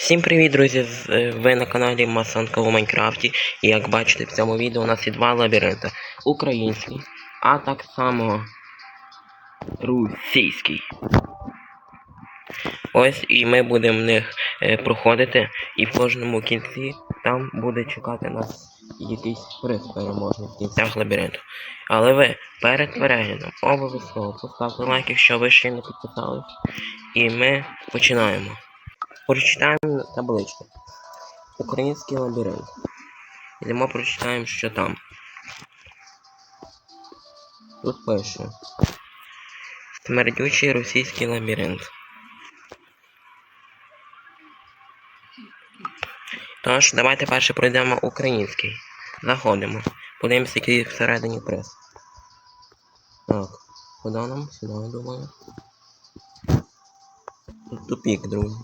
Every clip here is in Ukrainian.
Всім привіт, друзі! Е, Ви на каналі Масанка у Майнкрафті. І як бачите, в цьому відео у нас є два лабіринти. Український, а так само російський. Ось і ми будемо в них е, проходити, і в кожному кінці там буде чекати нас якийсь приз переможний в кінцях лабіринту. Але ви перед переглядом обов'язково поставте лайк, якщо ви ще не підписались. І ми починаємо. Прочитаємо табличку. Український лабіринт. Йдемо прочитаємо, що там. Тут пише. Смердючий російський лабіринт. Тож, давайте перше пройдемо український. Заходимо. Подивимося, який всередині приз. Так, куди нам? Сюди, думаю. Тупік, друзі.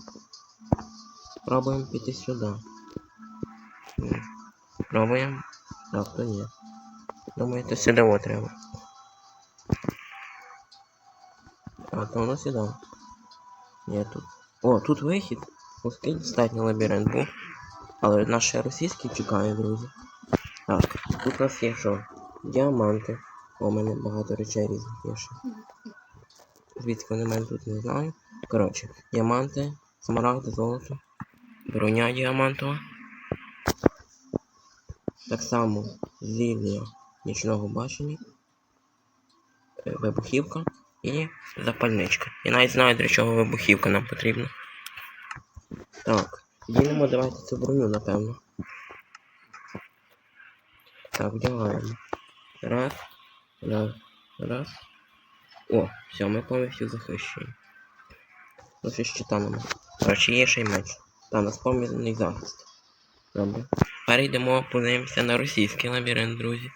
Пробуємо піти сюди. Ні. Пробуємо. Так, то ні. Думаю, то сюди о треба. А, то воно сюди. Ні, тут. О, тут вихід. Узкий достатньо лабіринт був. Але наш ще російський чекає, друзі. Так, тут у нас є що? Діаманти. О, у мене багато речей різних є ще. Звідки вони мене тут не знаю. Коротше, діаманти, смарагди, золото, броня діамантова. Так само зілля нічного бачення, е, вибухівка і запальничка. Я навіть знаю, для чого вибухівка нам потрібна. Так, ділимо давайте цю броню, напевно. Так, вдягаємо. Раз, раз, раз. О, все, ми повністю захищені. Ну, ще щита нема. Короче, є ще й меч. Та нас захист. Добре. Перейдемо, подивимося на російський лабіринт, друзі.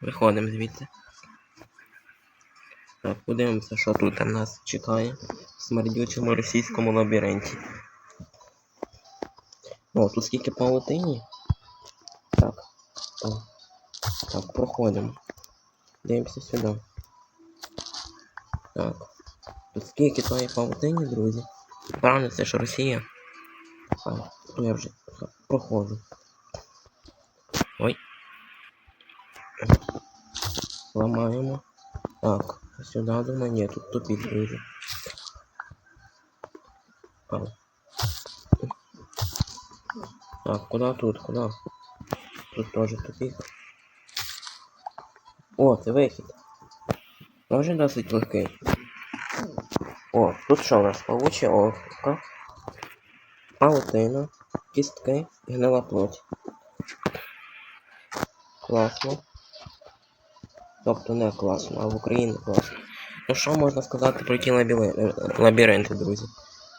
Виходимо звідти. Так, подивимося, що тут нас чекає в смердючому російському лабіринті. О, тут скільки паутині. Так. О. Так, проходимо. Дивимося сюди. Так. Тут скільки тої павутині, друзі. Правильно, це ж Росія. А, я вже проходжу. Ой. Ламаємо. Так, сюди думаю, ні, тут тупик. А. Так, куда тут, куда? Тут тоже тупик. О, це вихід. Тоже досить легкий. О, тут що у нас? Павуча овка, паутина, кістки гнила плоть. Класно. Тобто не класно, а в Україні класно. Ну що можна сказати про ті лабіринти, друзі?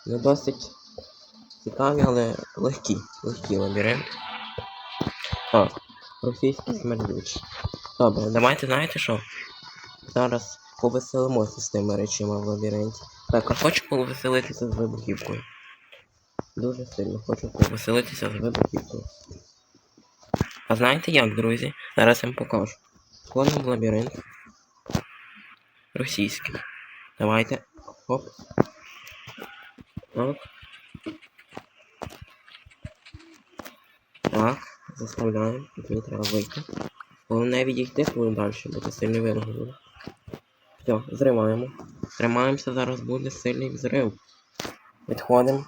Не досить цікаві, але легкі. Легкі лабіринти. Так, російський смердючий. Добре, давайте знаєте що? Зараз повеселимося з тими речами в лабіринті. Так, а хочу повеселитися з вибухівкою. Дуже сильно хочу повеселитися з вибухівкою. А знаєте як, друзі? Зараз я вам покажу. В лабіринт. Російський. Давайте. Хоп. Так. Так, заставляємо. Тут мені треба вийти. Головне відійти коли далі, бо це сильно видно. Все, зриваємо. Тримаємося, зараз буде сильний взрив. Відходимо.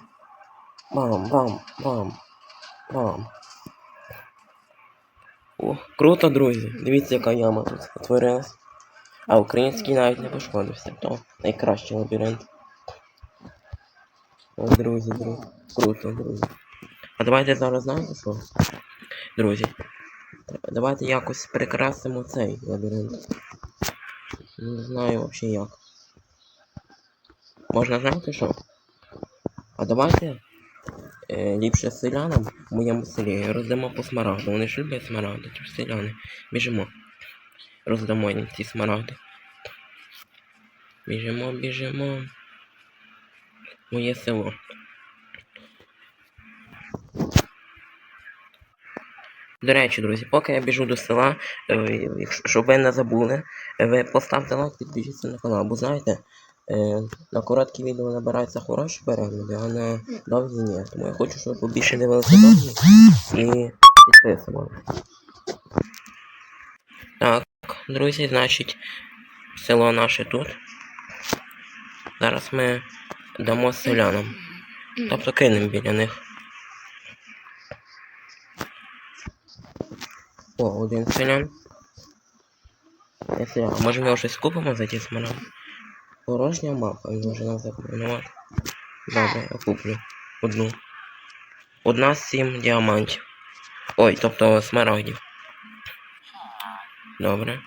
Бам, бам, бам, бам. О, круто, друзі. Дивіться, яка яма тут утворилась. А український навіть не пошкодився. То найкращий лабіринт. О, друзі, друзі. Круто, друзі. А давайте зараз знаєте що? Друзі. Давайте якось прикрасимо цей лабіринт. Не знаю взагалі як. Можна знаєте що? А давайте е, ліпше селянам в моєму селі роздамо по смарагду. Вони ж люблять смарагди, тож селяни. Біжимо. Роздамо їм ці смарагди. Біжимо, біжимо. Моє село. До речі, друзі, поки я біжу до села, е, щоб ви не забули, ви поставте лайк, підпишіться на канал, бо знаєте, Е, на короткі відео набираються хороші перегляди, а на довгі ні. Тому я хочу, щоб ви побільше дивилися довгі і підписували. Так, друзі, значить, село наше тут. Зараз ми дамо селянам. Тобто кинемо біля них. О, один селян. Я селян. А може ми його щось купимо за ті смарагди? Порожня мапа, він може нам запропонувати. Добре, я куплю. Одну. Одна з сім діамантів. Ой, тобто смарагдів. Добре.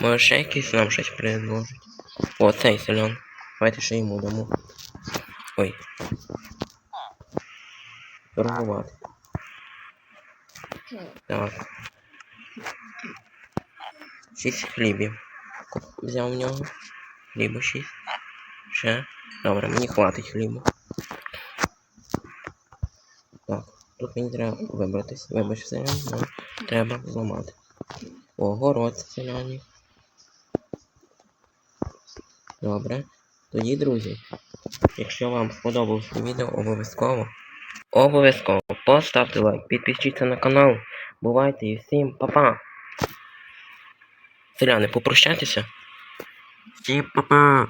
Може ще якийсь нам щось предложить. О, цей селян. Давайте ще йому дамо. Ой. Торгувати. Так. Шість хлібів. Взяв в нього. Хлібу шість. Ще. Добре, мені хватить хлібу. Так, тут мені треба вибратись. Вибач селян, але треба зламати. О, город селянів. Добре. Тоді, друзі, якщо вам сподобалось відео, обов'язково. Обов'язково поставте лайк, підпишіться на канал. Бувайте і всім па-па! Селяни, попрощайтеся. Всім па-па!